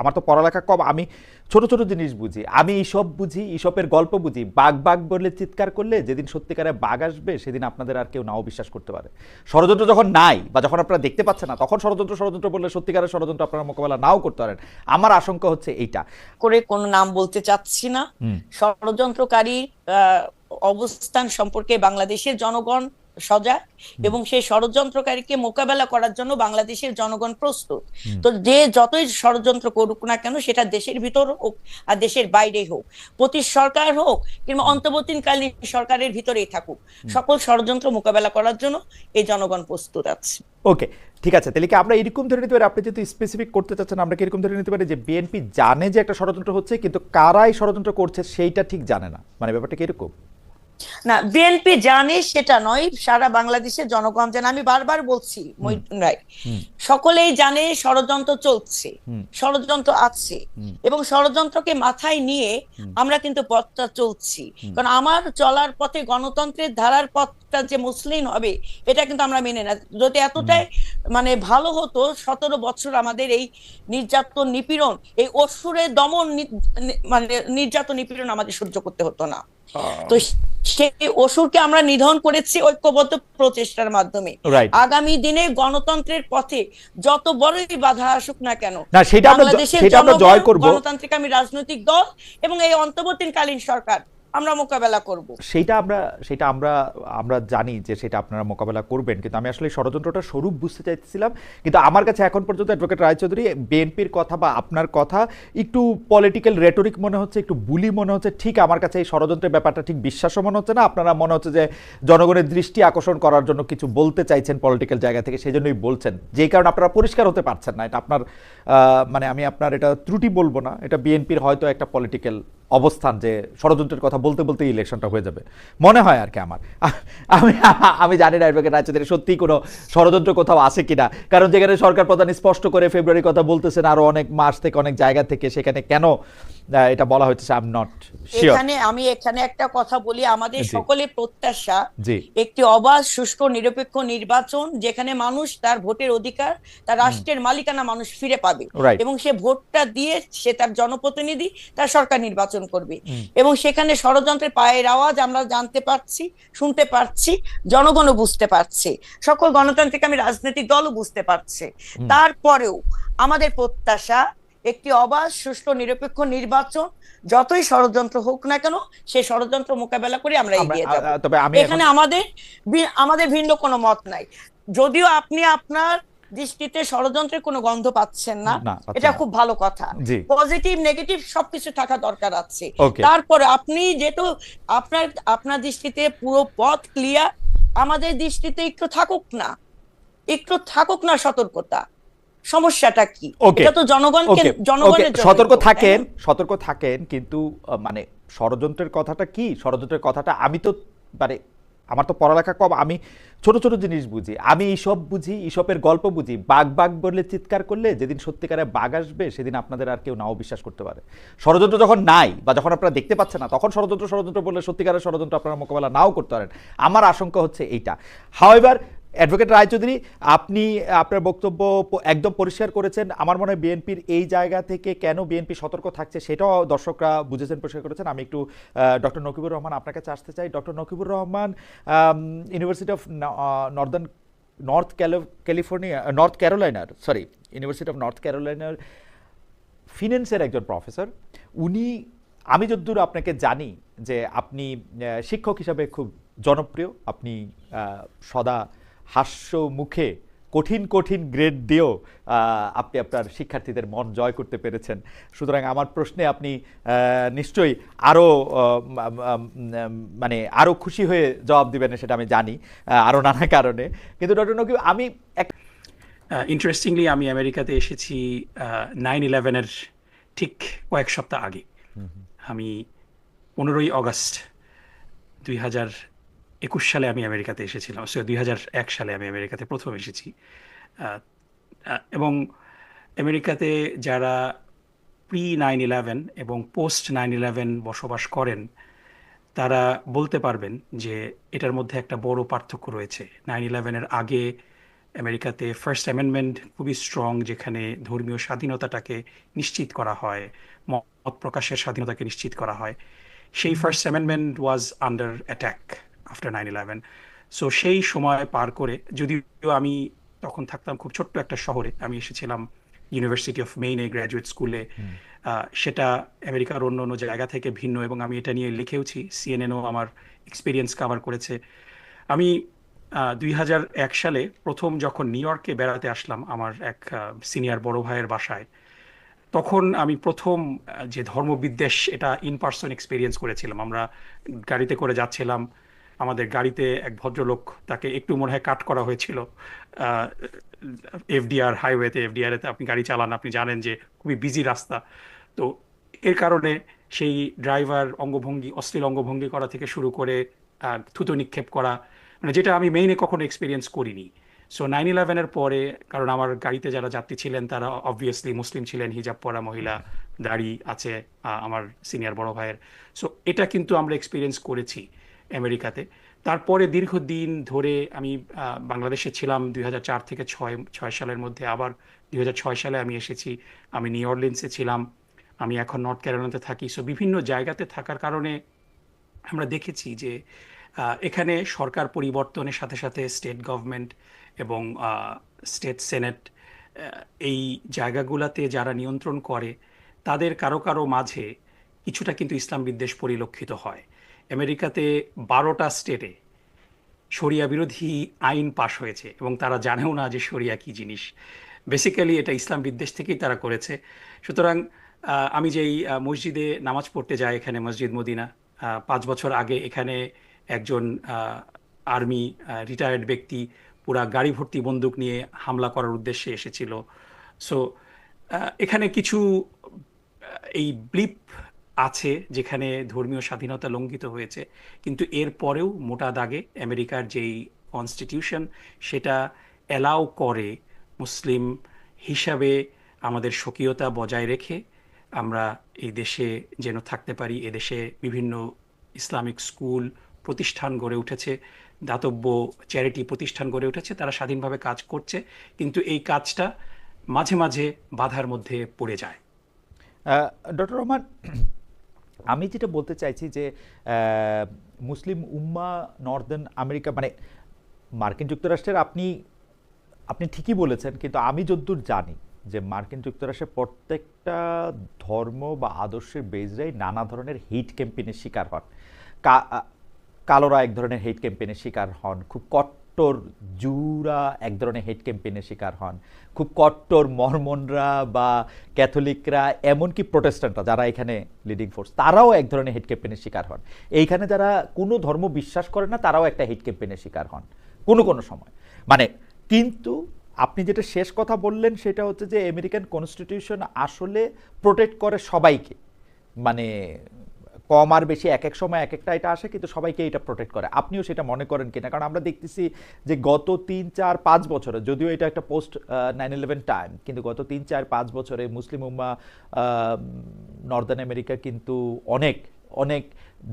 আমার তো পড়ালেখা কম আমি ছোট ছোট জিনিস বুঝি। আমি এইসব বুঝি এইসবের গল্প বুঝি। বাঘ বাঘ বলে চিৎকার করলে যেদিন সত্যিকারে বাঘ আসবে সেদিন আপনাদের আর কেউ নাও বিশ্বাস করতে পারে। ষড়যন্ত্র যখন নাই বা যখন আপনারা দেখতে পাচ্ছেন না তখন ষড়যন্ত্র ষড়যন্ত্র বললে সত্যিকারের ষড়যন্ত্র আপনারা মোকাবেলা নাও করতে পারেন। আমার আশঙ্কা হচ্ছে এইটা। করে কোনো নাম বলতে চাচ্ছি না। ষড়যন্ত্রকারী অবস্থান সম্পর্কে বাংলাদেশের জনগণ সজাগ এবং সেই ষড়যন্ত্রকারীকে মোকাবেলা করার জন্য বাংলাদেশের জনগণ প্রস্তুত। তো যে যতই ষড়যন্ত্র করুক না কেন সেটা দেশের ভিতর হোক আর দেশের বাইরে হোক প্রতি সরকার হোক কিংবা অন্তর্বর্তীকালীন সরকারের ভিতরেই থাকুক সকল ষড়যন্ত্র মোকাবেলা করার জন্য এই জনগণ প্রস্তুত আছে। ওকে ঠিক আছে। তাহলে কি আমরা এরকম ধরে নিতে পারি? আপনি যেহেতু স্পেসিফিক করতে চাচ্ছেন আমরা কি এরকম ধরে নিতে পারি যে বিএনপি জানে যে একটা ষড়যন্ত্র হচ্ছে কিন্তু কারাই ষড়যন্ত্র করছে সেইটা ঠিক জানে না? মানে ব্যাপারটা কি এরকম? না বিএনপি জানে সেটা নয় সারা বাংলাদেশের জনগণ জানে। আমি বারবার বলছি মহিউদ্দিন রায় সকলেই জানে ষড়যন্ত্র চলছে ষড়যন্ত্র আছে এবং ষড়যন্ত্রকে মাথায় নিয়ে আমরা কিন্তু পথটা চলছি। কারণ আমার চলার পথে গণতন্ত্রের ধারার পথটা যে মুসলিম হবে এটা কিন্তু আমরা মেনে না। যদি এতটাই মানে ভালো হতো সতেরো বছর আমাদের এই নির্যাতন নিপীড়ন এই অসুরের দমন মানে নির্যাতন নিপীড়ন আমাদের সহ্য করতে হতো না। তো সেই অসুরকে আমরা নিধন করেছি ঐক্যবদ্ধ প্রচেষ্টার মাধ্যমে। আগামী দিনে গণতন্ত্রের পথে যত বড়ই বাধা আসুক না কেন না সেটা আমরা বাংলাদেশের জয় করব। গণতান্ত্রিক আমি রাজনৈতিক দল এবং এই অন্তর্বর্তীকালীন সরকার আমরা মোকাবেলা করব। সেইটা আমরা সেটা আমরা আমরা জানি যে সেটা আপনারা মোকাবেলা করবেন। কিন্তু আমি আসলে ষড়যন্ত্রটা স্বরূপ বুঝতে চাইছিলাম কিন্তু আমার কাছে এখন পর্যন্ত অ্যাডভোকেট রায়চৌধুরী বিএনপির কথা বা আপনার কথা একটু পলিটিক্যাল রেটরিক মনে হচ্ছে, একটু বুলি মনে হচ্ছে, ঠিক আমার কাছে এই ষড়যন্ত্রের ব্যাপারটা ঠিক বিশ্বাসও মনে হচ্ছে না। আপনারা মনে হচ্ছে যে জনগণের দৃষ্টি আকর্ষণ করার জন্য কিছু বলতে চাইছেন পলিটিক্যাল জায়গা থেকে সেই জন্যই বলছেন। যেই কারণে আপনারা পরিষ্কার হতে পারছেন না। এটা আপনার মানে আমি আপনার এটা ত্রুটি বলব না। এটা বিএনপির হয়তো একটা পলিটিক্যাল অবস্থান যে ষড়যন্ত্রের কথা বলতে বলতে ইলেকশনটা হয়ে যাবে। মনে হয় আর কি আমার। আমি আমি জানি না অ্যাডভোকেট রাজ্যদের সত্যি কোনো ষড়যন্ত্র কোথাও আছে কিনা। কারণ যেখানে সরকার প্রধান স্পষ্ট করে ফেব্রুয়ারির কথা বলতেছেন আরও অনেক মাস থেকে, অনেক জায়গা থেকে, সেখানে কেন এটা বলা হচ্ছে আই এম নট শিওর এখানে আমি এখানে একটা কথা বলি আমাদের জি। সকলের প্রত্যাশা একটি অবাধ সুষ্ঠু নিরপেক্ষ নির্বাচন যেখানে মানুষ তার ভোটের অধিকার তার রাষ্ট্রের মালিকানা মানুষ ফিরে পাবে এবং সে ভোটটা দিয়ে সে তার জনপ্রতিনিধি তার সরকার নির্বাচন করবে। এবং সেখানে ষড়যন্ত্রের পায়ের আওয়াজ আমরা জানতে পারছি শুনতে পারছি জনগণও বুঝতে পারছে সকল গণতান্ত্রিক আমি রাজনৈতিক দলও বুঝতে পারছে। তারপরেও আমাদের প্রত্যাশা একটি অবাধ সুষ্ঠু নিরপেক্ষ নির্বাচন যতই ষড়যন্ত্র হোক না কেন সেই ষড়যন্ত্র মোকাবেলা করে আমরা এগিয়ে যাব। এখন- আমাদের আমাদের ভিন্ন কোনো মত নাই। যদিও আপনি আপনার দৃষ্টিতে ষড়যন্ত্রের কোনো গন্ধ পাচ্ছেন না এটা খুব ভালো কথা। পজিটিভ নেগেটিভ সবকিছু থাকা দরকার আছে. তারপরে আপনি যেহেতু আপনার আপনার দৃষ্টিতে পুরো পথ ক্লিয়ার আমাদের দৃষ্টিতে একটু থাকুক না। একটু থাকুক না সতর্কতা। সমস্যাটা কি? এটা তো জনগণকে জনগণের সতর্ক? থাকেন সতর্ক থাকেন কিন্তু মানে ষড়যন্ত্রের কথাটা কি? ষড়যন্ত্রের কথাটা আমি তো মানে আমার তো পড়ালেখা কম আমি ছোট ছোট জিনিস বুঝি। আমি এইসব বুঝি এইসবের গল্প বুঝি। বাঘ বাঘ বলে চিৎকার করলে যেদিন সত্যিকারে বাঘ আসবে সেদিন আপনাদের আর কেউ নাও বিশ্বাস করতে পারে। ষড়যন্ত্র যখন নাই বা যখন আপনারা দেখতে পাচ্ছেন না তখন ষড়যন্ত্র ষড়যন্ত্র বললে সত্যিকারের ষড়যন্ত্র আপনারা মোকাবেলা নাও করতে পারেন। আমার আশঙ্কা হচ্ছে এইটা। হাওয়েভার অ্যাডভোকেট রায়চৌধুরী, আপনি, আপনার বক্তব্য একদম পরিষ্কার করেছেন। আমার মনে হয় বিএনপির এই জায়গা থেকে কেন বিএনপি সতর্ক থাকছে সেটাও দর্শকরা বুঝেছেন, পরিষ্কার করেছেন। আমি একটু ডক্টর নকিবুর রহমান আপনার কাছে আসতে চাই। Doctor Naqibur Rahman university of northern North California North ক্যারোলাইনার sorry university of north ক্যারোলাইনার ফিন্যান্সের একজন প্রফেসর উনি, আমি যদ্দূর আপনাকে জানি যে আপনি শিক্ষক হিসাবে খুব জনপ্রিয়। আপনি সদা হাস্য মুখে কঠিন কঠিন গ্রেড দিয়েও আপনি আপনার শিক্ষার্থীদের মন জয় করতে পেরেছেন। সুতরাং আমার প্রশ্নে আপনি নিশ্চয়ই আরও মানে আরও খুশি হয়ে জবাব দিবেন সেটা আমি জানি আরও নানা কারণে। কিন্তু ডক্টর নকিব আমি এক ইন্টারেস্টিংলি আমি আমেরিকাতে এসেছি নাইন ইলেভেনের ঠিক কয়েক সপ্তাহ আগে। আমি পনেরোই অগস্ট দুই হাজার একুশ সালে আমি আমেরিকাতে এসেছিলাম দুই হাজার এক সালে আমি আমেরিকাতে প্রথম এসেছি। এবং আমেরিকাতে যারা প্রি নাইন ইলেভেন এবং পোস্ট নাইন ইলেভেন বসবাস করেন, তারা বলতে পারবেন যে এটার মধ্যে একটা বড় পার্থক্য রয়েছে। নাইন ইলেভেনের আগে আমেরিকাতে ফার্স্ট অ্যামেন্ডমেন্ট খুবই স্ট্রং যেখানে ধর্মীয় স্বাধীনতাটাকে নিশ্চিত করা হয়, মত প্রকাশের স্বাধীনতাকে নিশ্চিত করা হয়। সেই first amendment was under attack after nine eleven so সেই সময় পার করে যদিও আমি তখন থাকতাম খুব ছোট্ট একটা শহরে আমি এসেছিলাম ইউনিভার্সিটি অফ মেইনে গ্র্যাজুয়েট স্কুলে সেটা আমেরিকার অন্য অন্য জায়গা থেকে ভিন্ন এবং আমি এটা নিয়ে লিখেওছি সিএনএনও আমার এক্সপিরিয়েন্স কাভার করেছে। আমি দুই হাজার এক সালে প্রথম যখন নিউ ইয়র্কে বেড়াতে আসলাম আমার এক সিনিয়র বড় ভাইয়ের বাসায় তখন আমি প্রথম যে ধর্মবিদ্বেষ এটা ইন পার্সন এক্সপিরিয়েন্স করেছিলাম। আমরা গাড়িতে করে যাচ্ছিলাম আমাদের গাড়িতে এক ভদ্রলোক তাকে একটু মনে হয় কাট করা হয়েছিল। এফডিআর হাইওয়েতে এফডিআর এতে আপনি গাড়ি চালান, আপনি জানেন যে খুবই বিজি রাস্তা। তো এর কারণে সেই ড্রাইভার অঙ্গভঙ্গি, অশ্লীল অঙ্গভঙ্গি করা থেকে শুরু করে থুতো নিক্ষেপ করা মানে যেটা আমি মেইনে কখনো এক্সপিরিয়েন্স করিনি। সো নাইন ইলেভেনের পরে, কারণ আমার গাড়িতে যারা যাত্রী ছিলেন, তারা অবভিয়াসলি মুসলিম ছিলেন, হিজাব পরা মহিলা, দাড়ি আছে আমার সিনিয়র বড় ভাইয়ের। সো এটা কিন্তু আমরা এক্সপিরিয়েন্স করেছি। আমেরিকাতে। তারপরে দীর্ঘদিন ধরে আমি বাংলাদেশে ছিলাম দুই থেকে ছয় ছয় সালের মধ্যে। আবার দু হাজার ছয় সালে আমি এসেছি, আমি নিউ অরলিন্সে ছিলাম, আমি এখন নর্থ ক্যারোলিনাতে থাকি। সো বিভিন্ন জায়গাতে থাকার কারণে আমরা দেখেছি যে এখানে সরকার পরিবর্তনের সাথে সাথে স্টেট গভর্নমেন্ট এবং স্টেট সেনেট এই জায়গাগুলোতে যারা নিয়ন্ত্রণ করে, তাদের কারও কারও মাঝে কিছুটা কিন্তু ইসলাম বিদ্বেষ পরিলক্ষিত হয়। আমেরিকাতে বারোটা স্টেটে শরিয়া বিরোধী আইন পাশ হয়েছে এবং তারা জানেও না যে শরিয়া কি জিনিস। বেসিক্যালি এটা ইসলাম বিদ্বেষ থেকেই তারা করেছে। সুতরাং আমি যেই মসজিদে নামাজ পড়তে যাই এখানে মসজিদ মদিনা পাঁচ বছর আগে এখানে একজন আর্মি রিটায়ার্ড ব্যক্তি পুরা গাড়ি ভর্তি বন্দুক নিয়ে হামলা করার উদ্দেশ্যে এসেছিল। সো এখানে কিছু এই ব্লিপ আছে যেখানে ধর্মীয় স্বাধীনতা লঙ্ঘিত হয়েছে, কিন্তু এর পরেও মোটা দাগে আমেরিকার যেই কনস্টিটিউশন সেটা অ্যালাউ করে মুসলিম হিসাবে আমাদের স্বকীয়তা বজায় রেখে আমরা এই দেশে যেন থাকতে পারি এদেশে বিভিন্ন ইসলামিক স্কুল প্রতিষ্ঠান গড়ে উঠেছে, দাতব্য চ্যারিটি প্রতিষ্ঠান গড়ে উঠেছে, তারা স্বাধীনভাবে কাজ করছে, কিন্তু এই কাজটা মাঝে মাঝে বাধার মধ্যে পড়ে যায়। ডক্টর রহমান আমি যেটা বলতে চাইছি যে মুসলিম উম্মা নর্দার্ন আমেরিকা মানে মার্কিন যুক্তরাষ্ট্রের আপনি আপনি ঠিকই বলেছেন, কিন্তু আমি যদ্দূর জানি যে মার্কিন যুক্তরাষ্ট্রের প্রত্যেকটা ধর্ম বা আদর্শের বেজরাই নানা ধরনের হেট ক্যাম্পেনের শিকার হন। কালোরা এক ধরনের হেট ক্যাম্পেনের শিকার হন, খুব কট্টর জুরা এক ধরনের হেট ক্যাম্পেইনের শিকার হন। খুব কট্টর মর্মনরা বা ক্যাথলিকরা, এমনকি প্রোটেস্ট্যান্টরা যারা এখানে লিডিং ফোর্স তারাও এক ধরনের হেট ক্যাম্পেইনের শিকার হন। এইখানে যারা কোনো ধর্ম বিশ্বাস করে না, তারাও একটা হেট ক্যাম্পেইনের শিকার হন, কোনো কোনো সময়। মানে কিন্তু আপনি যেটা শেষ কথা বললেন, সেটা হচ্ছে যে আমেরিকান কনস্টিটিউশন আসলে প্রোটেক্ট করে সবাইকে। মানে কম আর বেশি এক এক সময় এক একটা এটা আসে, কিন্তু সবাইকে এটা প্রোটেক্ট করে। আপনিও সেটা মনে করেন কিনা? কারণ আমরা দেখতেছি যে গত তিন, চার, পাঁচ বছরে, যদিও এটা একটা পোস্ট নাইন ইলেভেন টাইম কিন্তু গত তিন, চার, পাঁচ বছরে মুসলিম উম্মা নর্দার্ন আমেরিকা কিন্তু অনেক অনেক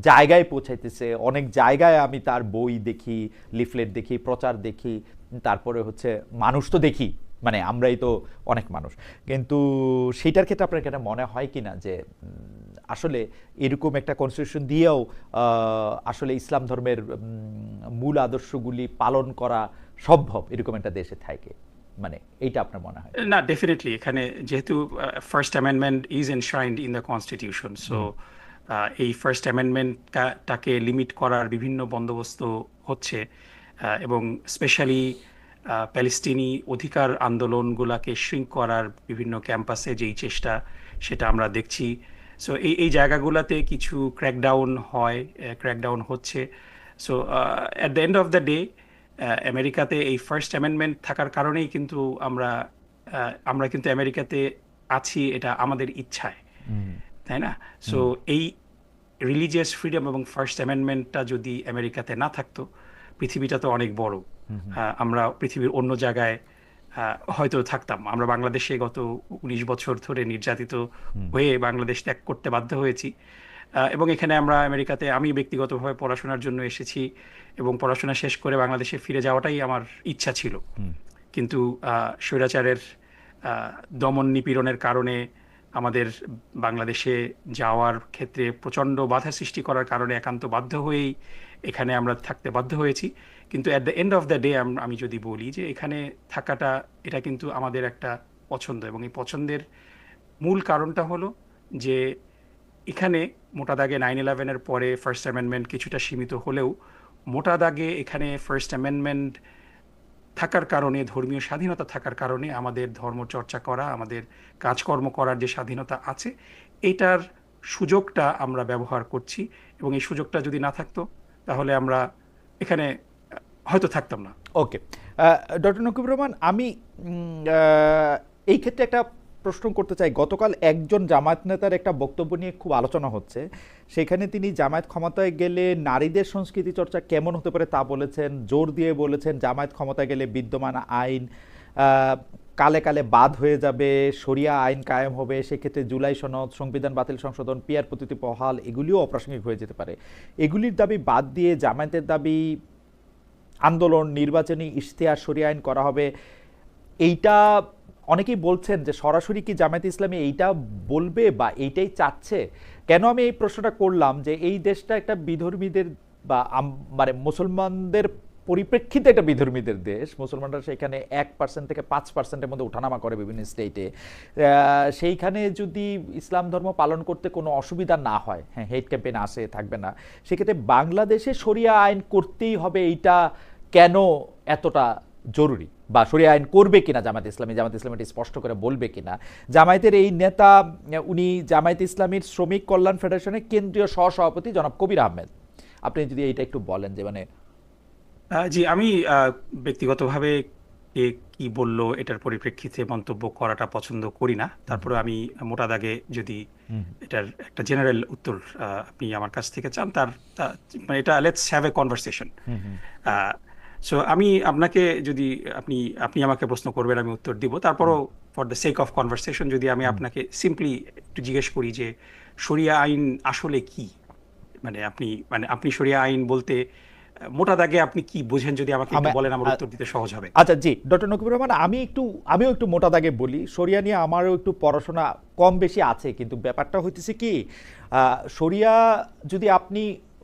জায়গায় পৌঁছাইতেছে, অনেক জায়গায় আমি তার বই দেখি লিফলেট দেখি, প্রচার দেখি, তারপরে হচ্ছে মানুষ তো দেখি মানে আমরাই তো অনেক মানুষ। কিন্তু সেটার ক্ষেত্রে আপনার কেন মনে হয় কি না যে আসলে এরকম একটা কনস্টিটিউশন দিয়েও আসলে ইসলাম ধর্মের মূল আদর্শগুলি পালন করা সম্ভব এরকম একটা দেশে থাকে। মানে এইটা আপনার মনে হয়? না ডেফিনেটলি এখানে যেহেতু first amendment is enshrined in the constitution so এই ফার্স্ট অ্যামেন্ডমেন্টটাকে লিমিট করার বিভিন্ন বন্দোবস্ত হচ্ছে এবং স্পেশালি প্যালেস্তিনি অধিকার আন্দোলনগুলোকে শ্রিঙ্ক করার বিভিন্ন ক্যাম্পাসে যেই চেষ্টা সেটা আমরা দেখছি। সো এই এই জায়গাগুলোতে কিছু ক্র্যাকডাউন হয় ক্র্যাকডাউন হচ্ছে। So at the end of the day আমেরিকাতে এই ফার্স্ট অ্যামেন্ডমেন্ট থাকার কারণেই কিন্তু আমরা আমরা কিন্তু আমেরিকাতে আছি এটা আমাদের ইচ্ছায়। তাই না? সো এই রিলিজিয়াস ফ্রিডম এবং ফার্স্ট অ্যামেন্ডমেন্টটা যদি আমেরিকাতে না থাকতো পৃথিবীটা তো অনেক বড়। আমরা পৃথিবীর অন্য জায়গায় হয়তো থাকতাম। আমরা বাংলাদেশে গত উনিশ বছর ধরে নির্যাতিত হয়ে বাংলাদেশ ত্যাগ করতে বাধ্য হয়েছি। এবং এখানে আমরা আমেরিকাতে আমি ব্যক্তিগতভাবে পড়াশোনার জন্য এসেছি এবং পড়াশোনা শেষ করে বাংলাদেশে ফিরে যাওয়াটাই আমার ইচ্ছা ছিল। কিন্তু স্বৈরাচারের দমন নিপীড়নের কারণে আমাদের বাংলাদেশে যাওয়ার ক্ষেত্রে প্রচণ্ড বাধা সৃষ্টি করার কারণে একান্ত বাধ্য হয়েই এখানে আমরা থাকতে বাধ্য হয়েছি। কিন্তু at the end of the day আমি যদি বলি যে এখানে থাকাটা, এটা কিন্তু আমাদের একটা পছন্দ এবং এই পছন্দের মূল কারণটা হলো যে এখানে মোটা দাগে নাইন ইলেভেনের পরে ফার্স্ট অ্যামেন্ডমেন্ট কিছুটা সীমিত হলেও মোটা দাগে এখানে ফার্স্ট অ্যামেন্ডমেন্ট থাকার কারণে, ধর্মীয় স্বাধীনতা থাকার কারণে আমাদের ধর্ম চর্চা করা, আমাদের কাজকর্ম করার যে স্বাধীনতা আছে, এটার সুযোগটা আমরা ব্যবহার করছি এবং এই সুযোগটা যদি না থাকতো, তাহলে আমরা এখানে হয়তো থাকতাম না। ওকে ডক্টর নকিবুর রহমান, আমি এই ক্ষেত্রে একটা প্রশ্ন করতে চাই। গতকাল একজন জামায়াত নেতার একটা বক্তব্য নিয়ে খুব আলোচনা হচ্ছে। সেখানে তিনি জামায়াত ক্ষমতায় গেলে নারীদের সংস্কৃতি চর্চা কেমন হতে পারে তা বলেছেন, জোর দিয়ে বলেছেন, জামায়াত ক্ষমতায় গেলে বিদ্যমান আইন কালে কালে বাদ হয়ে যাবে, শরিয়া আইন কায়েম হবে, সেক্ষেত্রে জুলাই সনদ, সংবিধান বাতিল সংশোধন, পিয়ার প্রতিটি বহাল, এগুলিও অপ্রাসঙ্গিক হয়ে যেতে পারে। এগুলির দাবি বাদ দিয়ে জামায়াতের দাবি আন্দোলন, নির্বাচনী ইশতেহার সরিয়ে আইন করা হবে। এইটা অনেকেই বলছেন যে সরাসরি কি জামায়াত ইসলামী এইটা বলবে বা এইটাই চাচ্ছে? কেন আমি এই প্রশ্নটা করলাম যে এই দেশটা একটা বিধর্মীদের বা মানে মুসলমানদের পরিপ্রেক্ষিতে একটা বিধর্মীদের দেশ। মুসলমানরা সেখানে এক পার্সেন্ট থেকে পাঁচ পার্সেন্টের মধ্যে ওঠানামা করে বিভিন্ন স্টেটে সেইখানে যদি ইসলাম ধর্ম পালন করতে কোনো অসুবিধা না হয় হ্যাঁ হেড ক্যাম্পেইন আসে, থাকবে না, সেক্ষেত্রে বাংলাদেশে শরিয়া আইন করতেই হবে এইটা কেন এতটা জরুরি? বা শরিয়া আইন করবে কিনা জামায়াত ইসলামী? জামায়াত ইসলামী এটা স্পষ্ট করে বলবে কিনা? জামায়াতের এই নেতা, উনি জামায়াত ইসলামীর শ্রমিক কল্যাণ ফেডারেশনের কেন্দ্রীয় সহসভাপতি জনাব কবির আহমেদ। আপনি যদি এইটা একটু বলেন যে মানে আহ, জি আমি আহ, ব্যক্তিগতভাবে কে কি বলল এটার পরিপ্রেক্ষিতে মন্তব্য করাটা পছন্দ করি না। তারপরে আমি মোটা দাগে যদি এটার একটা জেনারেল উত্তর আহ, আপনি আমার কাছ থেকে চান তার তা- মানে এটা let's have a conversation so আমি আপনাকে যদি আপনি আপনি আমাকে প্রশ্ন করবেন আমি উত্তর দিব। তারপরও for the sake of conversation যদি আমি আপনাকে সিম্পলি একটু জিজ্ঞেস করি যে শরিয়া আইন আসলে কি? মানে আপনি মানে আপনি শরিয়া আইন বলতে মোটা দাগে আপনি কি বোঝেন যদি আমাকে একটু বলেন আমার উত্তর দিতে সহজ হবে। আচ্ছা জি ডক্টর নকিবুর রহমান আমি একটু আমিও একটু মোটা দাগে বলি। শরিয়া নিয়ে আমারও একটু পড়াশোনা কম বেশি আছে কিন্তু ব্যাপারটা হইতেছে কি শরিয়া যদি আপনি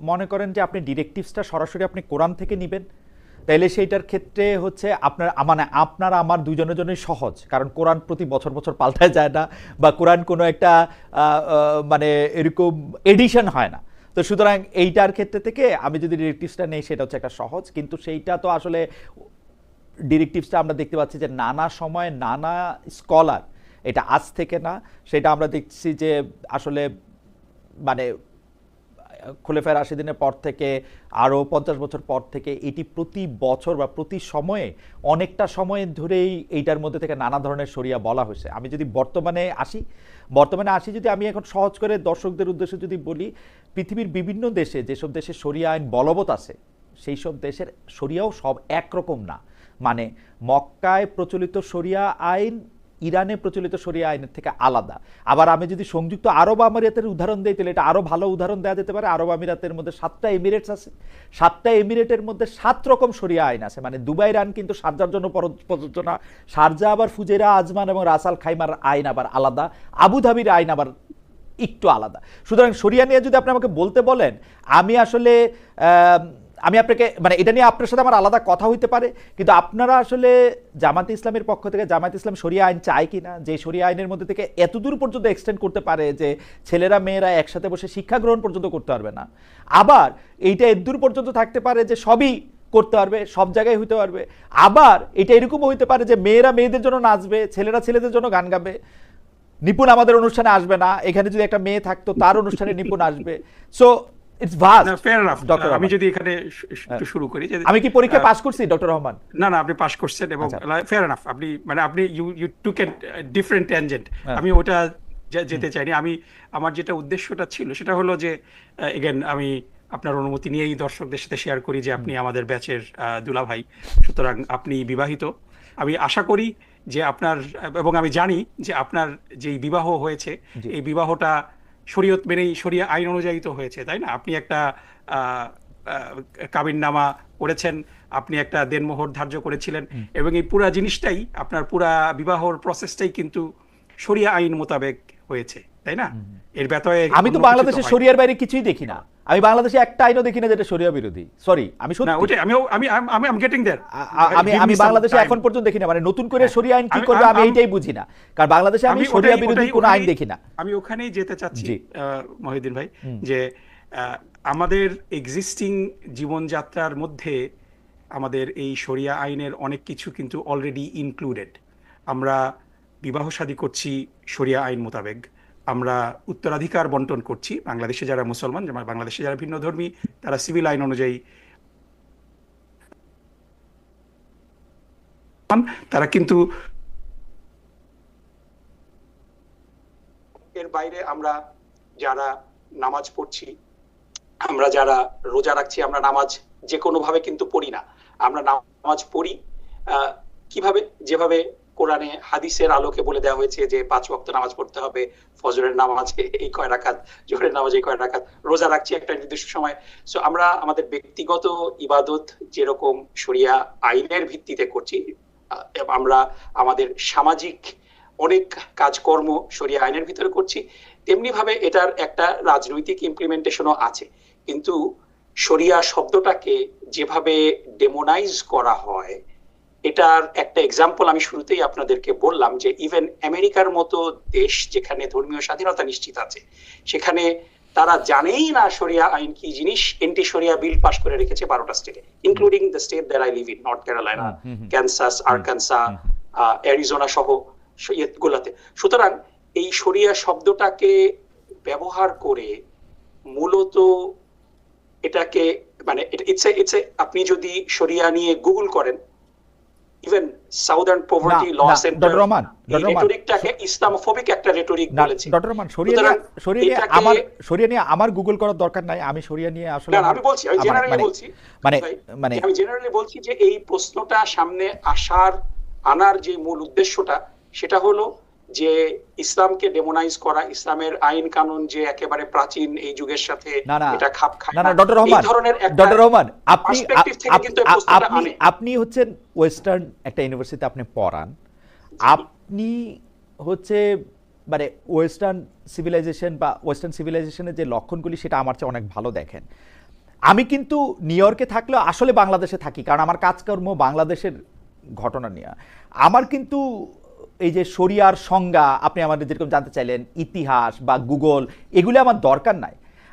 মনে করেন যে আপনি ডিরেক্টিভসটা সরাসরি আপনি কোরআন থেকে নেবেন তাইলে সেইটার ক্ষেত্রে হচ্ছে আপনার মানে আপনার আমার দুজনের জন্যই সহজ। কারণ কোরআন প্রতি বছর বছর পাল্টায় যায় না বা কোরআন কোনো একটা মানে এরকম এডিশন হয় না। তো সুতরাং এইটার ক্ষেত্রে থেকে আমি যদি ডিরেক্টিভসটা নেই, সেটা হচ্ছে একটা সহজ। কিন্তু সেইটা তো আসলে ডিরেক্টিভসটা আমরা দেখতে পাচ্ছি যে নানা সময় নানা স্কলার এটা আজ থেকে না, সেটা আমরা দেখছি যে আসলে মানে খোলেফার আশি দিনের পর থেকে, আরও পঞ্চাশ বছর পর থেকে এটি প্রতি বছর বা প্রতি সময়ে অনেকটা সময় ধরেই এইটার মধ্যে থেকে নানা ধরনের সরিয়া বলা হয়েছে। আমি যদি বর্তমানে আসি বর্তমানে আসি যদি আমি এখন সহজ করে দর্শকদের উদ্দেশ্যে যদি বলি, পৃথিবীর বিভিন্ন দেশে যেসব দেশে সরিয়া আইন বলবৎ আছে সেই সব দেশের সরিয়াও সব একরকম না। মানে মক্কায় প্রচলিত সরিয়া আইন ইরানে প্রচলিত শরিয়া আইনের থেকে আলাদা। আবার আমি যদি সংযুক্ত আরব আমিরাতের উদাহরণ দিই, তাহলে এটা আরও ভালো উদাহরণ দেওয়া যেতে পারে। আরব আমিরাতের মধ্যে সাতটা এমিরেটস আছে। সাতটা এমিরেটের মধ্যে সাত রকম সরিয়া আইন আছে। মানে দুবাইয়ের আইন কিন্তু শারজার জন্য পর- প্রযোজ্য না। শারজা আবার ফুজেরা, আজমান এবং রাসাল খাইমার আইন আবার আলাদা। আবুধাবির আইন আবার একটু আলাদা। সুতরাং শরিয়া নিয়ে যদি আপনি আমাকে বলতে বলেন, আমি আসলে আম, আপনাকে মানে এটা নিয়ে আপনার সাথে আমার আলাদা কথা হইতে পারে কিন্তু আপনারা আসলে জামাত ইসলামের পক্ষ থেকে জামাত ইসলাম সরিয়া আইন চায় কি না যে সরিয়া আইনের মধ্যে থেকে এতদূর পর্যন্ত এক্সটেন্ড করতে পারে যে ছেলেরা মেয়েরা একসাথে বসে শিক্ষা গ্রহণ পর্যন্ত করতে পারবে না। আবার এইটা এতদূর পর্যন্ত থাকতে পারে যে সবই করতে পারবে সব জায়গায় হইতে পারবে। আবার এটা এরকমও হইতে পারে যে মেয়েরা মেয়েদের জন্য নাচবে ছেলেরা ছেলেদের জন্য গান গাবে। নিপুণ আমাদের অনুষ্ঠানে আসবে না এখানে যদি একটা মেয়ে থাকতো তার অনুষ্ঠানে নিপুণ আসবে। So it's vast fair enough doctor আমি যদি এখানে শু- একটু শুরু করি যে আমি কি পরীক্ষা পাস করছি ডক্টর রহমান না না আপনি পাশ করছেন এবং আচ্ছা। ফেয়ার এনাফ আপনি মানে আপনি you you took a different tangent হ্যাঁ। আমি ওটা যেতে চাইনি। আমি আমার যেটা উদ্দেশ্যটা ছিল সেটা হলো যে এগেন আমি আপনার অনুমতি নিয়েই দর্শকদের সাথে শেয়ার করি যে আপনি আমাদের ব্যাচের দুলা ভাই সুতরাং আপনি বিবাহিত। আমি আশা করি যে আপনার এবং আমি জানি যে আপনার যেই বিবাহ হয়েছে এই বিবাহটা শরীয়ত মেনেই শরিয়া আইন অনুযায়ী তো হয়েছে তাই না? আপনি একটা আহ, কাবিন নামা করেছেন আপনি একটা দেনমোহর ধার্য করেছিলেন এবং এই পুরা জিনিসটাই আপনার পুরা বিবাহর প্রসেসটাই কিন্তু শরিয়া আইন মোতাবেক হয়েছে তাই না? এর ব্যাপারে আমি তো বাংলাদেশের শরিয়ার বাইরে কিছুই দেখি না। আমি বাংলাদেশে একটা আইনও দেখি না যেটা শরিয়া বিরোধী। সরি আমি সত্যি। আমি আমি আমি আমি গেটিং আ- আমি আমি বাংলাদেশে এখন পর্যন্ত দেখি না মানে নতুন করে হ্যাঁ। শরিয়া আইন কি করবে আমি এইটাই বুঝি না। কারণ বাংলাদেশে আমি শরিয়া বিরোধী কোনো আইন দেখি না। আমি ওখানেই যেতে চাচ্ছি মহিউদ্দিন ভাই যে আমাদের এক্সিস্টিং জীবনযাত্রার মধ্যে আমাদের এই শরিয়া আইনের অনেক কিছু কিন্তু অলরেডি ইনক্লুডেড আমরা বিবাহ শাদী করছি শরিয়া আইন মোতাবেক। আমরা উত্তরাধিকার বন্টন করছি, বাংলাদেশে যারা মুসলমান, যেমন বাংলাদেশে যারা ভিন্ন ধর্মী, তারা সিভিল আইন অনুযায়ী তারা কিন্তু এর বাইরে আমরা যারা নামাজ পড়ছি, আমরা যারা রোজা রাখছি, আমরা নামাজ যে কোনো ভাবে কিন্তু পড়ি না। আমরা নামাজ পড়ি কীভাবে? যেভাবে কোরআনে হাদিসের আলোকে বলে দেওয়া হয়েছে যে পাঁচ ওয়াক্ত নামাজ পড়তে হবে, ফজরের নামাজ, এই কয় রাকাত, জোহরের নামাজ, এই কয় রাকাত, রোজা রাখছি একটা নির্দিষ্ট সময়। সো আমরা আমাদের ব্যক্তিগত ইবাদত যেরকম শরিয়া আইনের ভিত্তিতে করছি আমরা আমাদের সামাজিক অনেক কাজকর্ম শরিয়া আইনের ভিতরে করছি তেমনি ভাবে এটার একটা রাজনৈতিক ইমপ্লিমেন্টেশনও আছে। কিন্তু শরিয়া শব্দটাকে যেভাবে ডেমোনাইজ করা হয় এটার একটা এক্সাম্পল আমি শুরুতেই আপনাদেরকে বললাম যে ইভেন আমেরিকার মতো দেশ যেখানে ধর্মীয় স্বাধীনতা নিশ্চিত আছে সেখানে তারা জানেই না শরিয়া আইন কি জিনিস এন্টি শরিয়া বিল পাস করে রেখেছে বারোটা স্টেটে including the state there I live in North Carolina. Kansas Arkansas Arizona সহ গুলাতে সুতরাং এই শরিয়া শব্দটাকে ব্যবহার করে মূলত এটাকে মানে ইটস ইটস আপনি যদি শরিয়া নিয়ে গুগল করেন even Southern Poverty Law Center doctor Rahman, doctor Rahman. রেটরিকটাকে Islamophobic একটা রেটরিক বলেছে। ডক্টর রহমান সরিয়ে সুতরাং নিয়ে আমার সরিয়ে নিয়ে আমার গুগল করার দরকার নাই আমি সরিয়ে নিয়ে আসলে না, আমি বলছি আমি জেনারেলি মানে- বলছি মানে মানে আমি জেনারেলি বলছি যে এই প্রশ্নটা সামনে আসার আনার যে মূল উদ্দেশ্যটা সেটা হলো যে ইসলামকে ডেমোনাইজ করা ইসলামের আইন কানুন যে একেবারে প্রাচীন এই যুগের সাথে। এটা খাপ খায় না না ডক্টর রহমান ডক্টর রহমান আপনি আপনি আপনি হচ্ছেন ওয়েস্টার্ন একটা ইউনিভার্সিটিতে আপনি পড়ান। আপনি হচ্ছে মানে ওয়েস্টার্ন সিভিলাইজেশন বা ওয়েস্টার্ন সিভিলাইজেশনের যে লক্ষণগুলি সেটা আমার চেয়ে অনেক ভালো দেখেন। আমি কিন্তু নিউ ইয়র্কে থাকলেও আসলে বাংলাদেশে থাকি কারণ আমার কাজকর্ম বাংলাদেশের ঘটনা নিয়ে। আমার কিন্তু এই যে শরিয়ার সংজ্ঞা আপনি আমাদের যেরকম জানতে চাইলেন, ইতিহাস বা গুগল, এগুলো আমার দরকার নাই।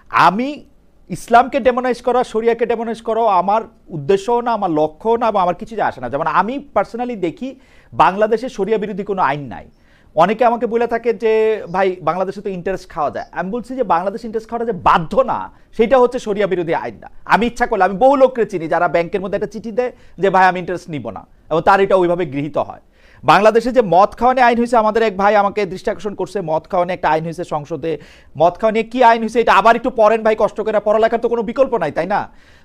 আমি ইসলামকে ডেমোনাইজ করা, শরিয়াকে ডেমোনাইজ করা, আমার উদ্দেশ্যও না, আমার লক্ষ্য না, বা আমার কিছু যায় আসে না। যেমন আমি পার্সোনালি দেখি, বাংলাদেশে শরিয়া বিরোধী কোনো আইন নাই। অনেকে আমাকে বলে থাকে যে, ভাই, বাংলাদেশে তো ইন্টারেস্ট খাওয়া যায়। আমি বলছি যে, বাংলাদেশ ইন্টারেস্ট খাওয়াটা যে বাধ্য না, সেটা হচ্ছে শরিয়া বিরোধী আইন না। আমি ইচ্ছা করলে, আমি বহু লোককে চিনি যারা ব্যাংকের মধ্যে একটা চিঠি দেয় যে, ভাই, আমি ইন্টারেস্ট নিব না। এবং তার এটা ওইভাবে গৃহীত হয়। বাংলাদেশে যে মদ খাওয়ানি আইন হয়েছে, আমাদের এক ভাই আমাকে দৃষ্টি আকর্ষণ করছে, মদ খাওয়ানি একটা আইন হয়েছে সংসদে। মদ খাওয়ানি কি আইন হয়েছে, এটা আবার একটু পড়েন ভাই, কষ্ট করে। পড়ালেখার তো কোনো বিকল্প নাই, তাই না?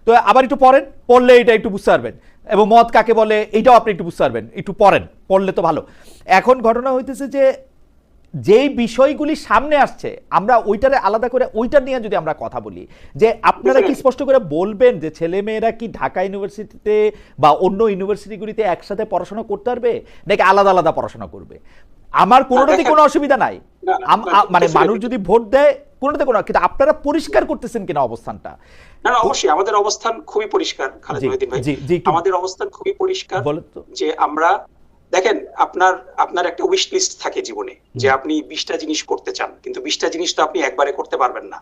তো আবার একটু পড়েন, পড়লে এটা একটু বুঝতে পারবেন। এবং মদ কাকে বলে, এটাও আপনি একটু বুঝতে পারবেন, একটু পড়েন, পড়লে তো ভালো। এখন ঘটনা হইতেছে যে যেই বিষয়গুলি সামনে আসছে আমরা ওইটারে আলাদা করে ওইটা নিয়ে যদি আমরা কথা বলি যে আপনারা কি স্পষ্ট করে বলবেন যে ছেলে মেয়েরা কি ঢাকা ইউনিভার্সিটিতে বা অন্য ইউনিভার্সিটিগুলিতে একসাথে পড়াশোনা করতে পারবে নাকি আলাদা আলাদা পড়াশোনা করবে? আমার কোনোটাতে কোনো অসুবিধা নাই। মানে মানুষ যদি ভোট দেয় কোনোটাতে কোনো কিন্তু আপনারা পরিষ্কার করতেছেন কিনা অবস্থানটা? না না অবশ্যই আমাদের অবস্থান খুবই পরিষ্কার খালেদ মহিউদ্দিন ভাই। আমাদের অবস্থান খুবই পরিষ্কার যে আমরা দেখেন আপনার আপনার একটা উইশ লিস্ট থাকে জীবনে যে আপনি বিশটা জিনিস করতে চান। কিন্তু বিশটা জিনিস তো আপনি একবারে করতে পারবেন না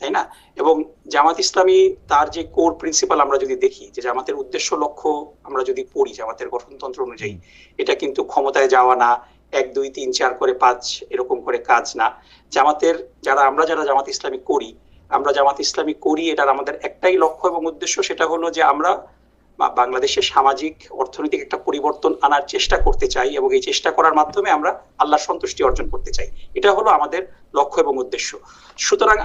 তাই না? এবং জামাত ইসলামী তার যে কোর প্রিন্সিপাল আমরা যদি দেখি যে জামাতের উদ্দেশ্য লক্ষ্য আমরা যদি পড়ি জামাতের গঠনতন্ত্র অনুযায়ী এটা কিন্তু ক্ষমতায় যাওয়া না এক দুই তিন চার করে পাঁচ এরকম করে কাজ না। জামাতের যারা আমরা যারা জামাত ইসলামী করি আমরা জামাত ইসলামী করি এটার আমাদের একটাই লক্ষ্য এবং উদ্দেশ্য সেটা হলো যে আমরা বা- বাংলাদেশের সামাজিক, অর্থনৈতিক একটা পরিবর্তন আনার চেষ্টা করতে চাই এবং এই চেষ্টা করার মাধ্যমে আমরা আল্লাহ সন্তুষ্টি অর্জন করতে চাই। এটা হলো আমাদের লক্ষ্য এবং উদ্দেশ্য। সুতরাং